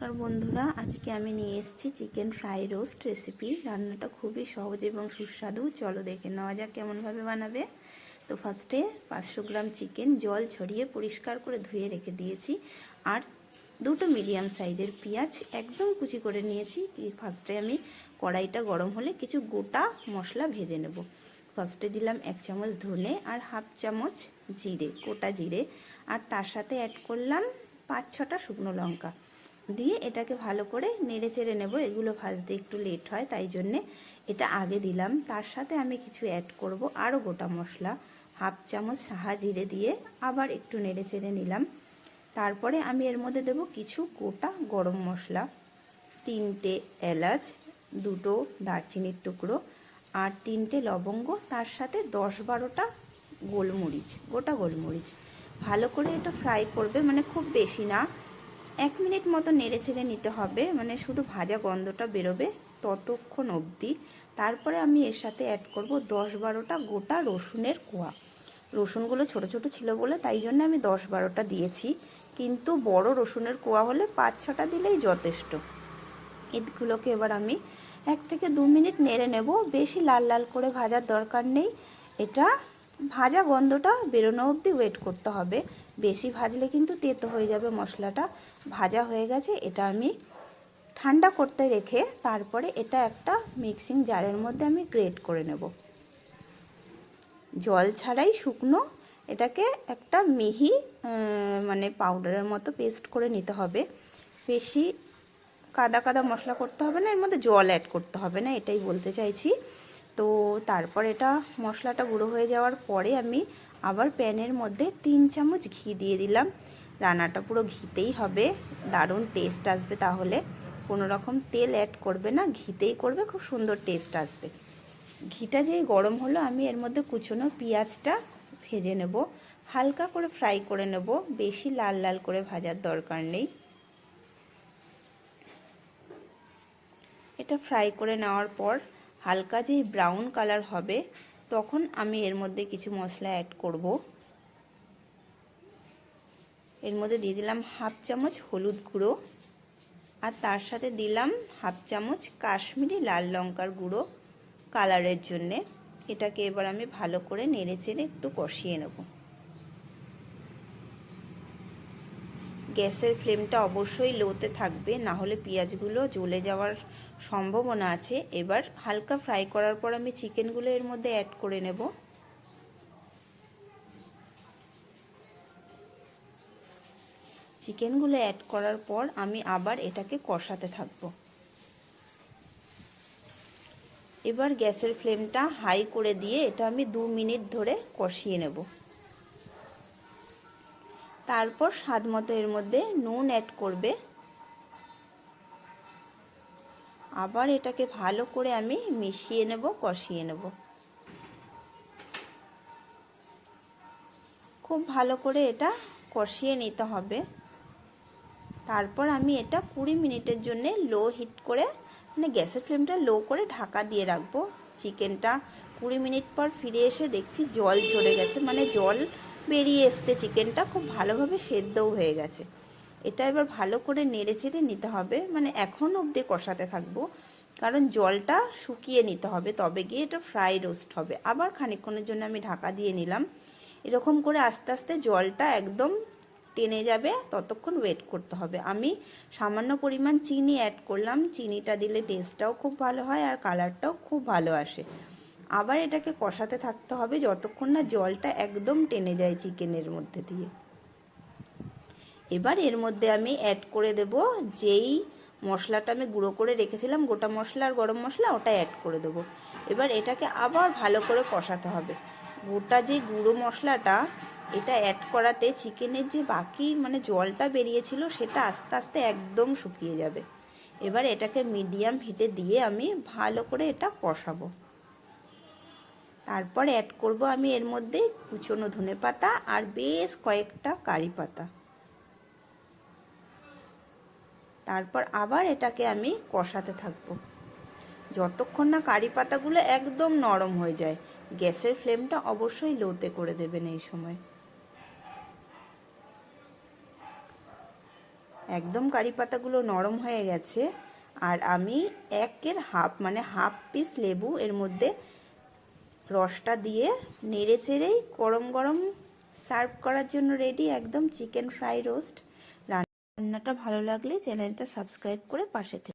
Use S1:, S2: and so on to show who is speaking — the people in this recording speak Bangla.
S1: নমস্কার বন্ধুরা, আজকে আমি নিয়ে এসেছি চিকেন ফ্রাই রোস্ট রেসিপি। রান্নাটা খুবই সহজ এবং সুস্বাদু। চলো দেখে নেওয়া যাক কেমনভাবে বানাবে। তো ফার্স্টে পাঁচশো গ্রাম চিকেন জল ছড়িয়ে পরিষ্কার করে ধুয়ে রেখে দিয়েছি। আর দুটো মিডিয়াম সাইজের পেঁয়াজ একদম কুচি করে নিয়েছি। ফার্স্টে আমি কড়াইটা গরম হলে কিছু গোটা মশলা ভেজে নেব। ফার্স্টে দিলাম এক চামচ ধনে আর হাফ চামচ জিরে, গোটা জিরে। আর তার সাথে অ্যাড করলাম পাঁচ ছটা শুকনো লঙ্কা। দিয়ে এটাকে ভালো করে নেড়ে চেড়ে নেব। এগুলো ভাজতে একটু লেট হয়, তাই জন্যে এটা আগে দিলাম। তার সাথে আমি কিছু অ্যাড করব আরও গোটা মশলা, হাফ চামচ সাহা জিরে দিয়ে আবার একটু নেড়ে চেড়ে নিলাম। তারপরে আমি এর মধ্যে দেব কিছু গোটা গরম মশলা, তিনটে এলাচ, দুটো দারচিনির টুকরো আর তিনটে লবঙ্গ, তার সাথে দশ বারোটা গোলমরিচ, গোটা গোলমরিচ। ভালো করে এটা ফ্রাই করবে মানে খুব বেশি না। এক মিনিট মতো নেড়ে ছেড়ে নিতে হবে। মানে শুধু ভাজা গন্ধটা বেরোবে ততক্ষণ অবধি। তারপরে আমি এর সাথে অ্যাড করব দশ বারোটা গোটা রসুনের কোয়া। রসুনগুলো ছোট ছোট ছিল বলে তাই জন্য আমি দশ বারোটা দিয়েছি। কিন্তু বড় রসুনের কোয়া হলে পাঁচ ছটা দিলেই যথেষ্ট। এগুলোকে এবার আমি এক থেকে দু মিনিট নেড়ে নেব। বেশি লাল লাল করে ভাজার দরকার নেই। এটা ভাজা গন্ধটা বেরোনো অবধি ওয়েট করতে হবে। বেশি ভাজলে কিন্তু তেতো হয়ে যাবে মশলাটা। ভাজা হয়ে গেছে, এটা আমি ঠান্ডা করতে রেখে তারপরে এটা একটা মিক্সিং জারের মধ্যে আমি গ্রেট করে নেব। জল ছাড়াই শুকনো, এটাকে একটা মিহি মানে পাউডারের মতো পেস্ট করে নিতে হবে। বেশি কাদা কাদা মশলা করতে হবে না, এর মধ্যে জল অ্যাড করতে হবে না, এটাই বলতে চাইছি। তো তারপর এটা মশলাটা গুঁড়ো হয়ে যাওয়ার পরে আমি আবার প্যানের মধ্যে তিন চামচ ঘি দিয়ে দিলাম। রান্নাটা পুরো ঘিতেই হবে। দারুণ টেস্ট আসবে তাহলে। কোনো রকম তেল অ্যাড করবে না, ঘিতেই করবে, খুব সুন্দর টেস্ট আসবে। ঘিটা যেই গরম হলো, আমি এর মধ্যে কুচনো পেঁয়াজটা ভেজে নেব। হালকা করে ফ্রাই করে নেব, বেশি লাল লাল করে ভাজার দরকার নেই। এটা ফ্রাই করে নেওয়ার পর হালকা যেই ব্রাউন কালার হবে, তখন আমি এর মধ্যে কিছু মশলা অ্যাড করব। এর মধ্যে দিয়ে দিলাম হাফ চামচ হলুদ গুঁড়ো আর তার সাথে দিলাম হাফ চামচ কাশ্মীরি লাল লঙ্কার গুঁড়ো কালারের জন্যে। এটাকে এবার আমি ভালো করে নেড়ে চেড়ে একটু কষিয়ে নেব। গ্যাসের ফ্লেমটা অবশ্যই লোতে থাকবে, না হলে পেঁয়াজগুলো জ্বলে যাওয়ার সম্ভাবনা আছে। এবার হালকা ফ্রাই করার পর আমি চিকেনগুলো এর মধ্যে অ্যাড করে নেব। চিকেনগুলো অ্যাড করার পর আমি আবার এটাকে কষাতে থাকব। এবার গ্যাসের ফ্লেমটা হাই করে দিয়ে এটা আমি দু মিনিট ধরে কষিয়ে নেব। তারপর স্বাদ মতো এর মধ্যে নুন অ্যাড করবে। আবার এটাকে ভালো করে আমি মিশিয়ে নেব, কষিয়ে নেব। খুব ভালো করে এটা কষিয়ে নিতে হবে। তারপর আমি এটা কুড়ি মিনিটের জন্য লো হিট করে মানে গ্যাসের ফ্লেমটা লো করে ঢাকা দিয়ে রাখব। চিকেনটা কুড়ি মিনিট পর ফিরে এসে দেখছি জল ঝরে গেছে মানে জল বেরিয়ে এসছে। চিকেনটা খুব ভালোভাবে সেদ্ধও হয়ে গেছে। এটা এবার ভালো করে নেড়ে চেড়ে নিতে হবে। মানে এখন অবধি কষাতে থাকব, কারণ জলটা শুকিয়ে নিতে হবে, তবে গিয়ে এটা ফ্রাই রোস্ট হবে। আবার খানিকক্ষণের জন্য আমি ঢাকা দিয়ে নিলাম। এরকম করে আস্তে আস্তে জলটা একদম টেনে যাবে, ততক্ষণ ওয়েট করতে হবে। আমি সামান্য পরিমাণ চিনি অ্যাড করলাম। চিনিটা দিলে টেস্টটাও খুব ভালো হয় আর কালারটাও খুব ভালো আসে। আবার এটাকে কষাতে থাকতে হবে যতক্ষণ না জলটা একদম টেনে যায় চিকেনের মধ্যে দিয়ে। এবার এর মধ্যে আমি অ্যাড করে দেব যেই মশলাটা আমি গুঁড়ো করে রেখেছিলাম, গোটা মশলা আর গরম মশলা ওটা অ্যাড করে দেবো। এবার এটাকে আবার ভালো করে কষাতে হবে। গোটা যে গুঁড়ো মশলাটা এটা অ্যাড করাতে চিকেনের যে বাকি মানে জলটা বেরিয়েছিল, সেটা আস্তে আস্তে একদম শুকিয়ে যাবে। এবার এটাকে মিডিয়াম হিটে দিয়ে আমি ভালো করে এটা কষাবো। তারপর অ্যাড করব আমি এর মধ্যে কুচনো ধনে পাতা আর বেশ কয়েকটা কারি পাতা। তারপর আবার এটাকে আমি কষাতে থাকব। যতক্ষণ না কারি পাতাগুলো একদম নরম হয়ে যায়, গ্যাসের ফ্লেমটা অবশ্যই লোতে করে দেবেন এই সময়। একদম কারি পাতাগুলো নরম হয়ে গেছে। আর আমি একের হাফ মানে হাফ পিস লেবু এর মধ্যে রসটা দিয়ে নেড়ে চেড়েই গরম গরম সার্ভ করার জন্য রেডি একদম চিকেন ফ্রাই রোস্ট। রান্নাটা ভালো লাগলে চ্যানেলটা সাবস্ক্রাইব করে পাশে থেকে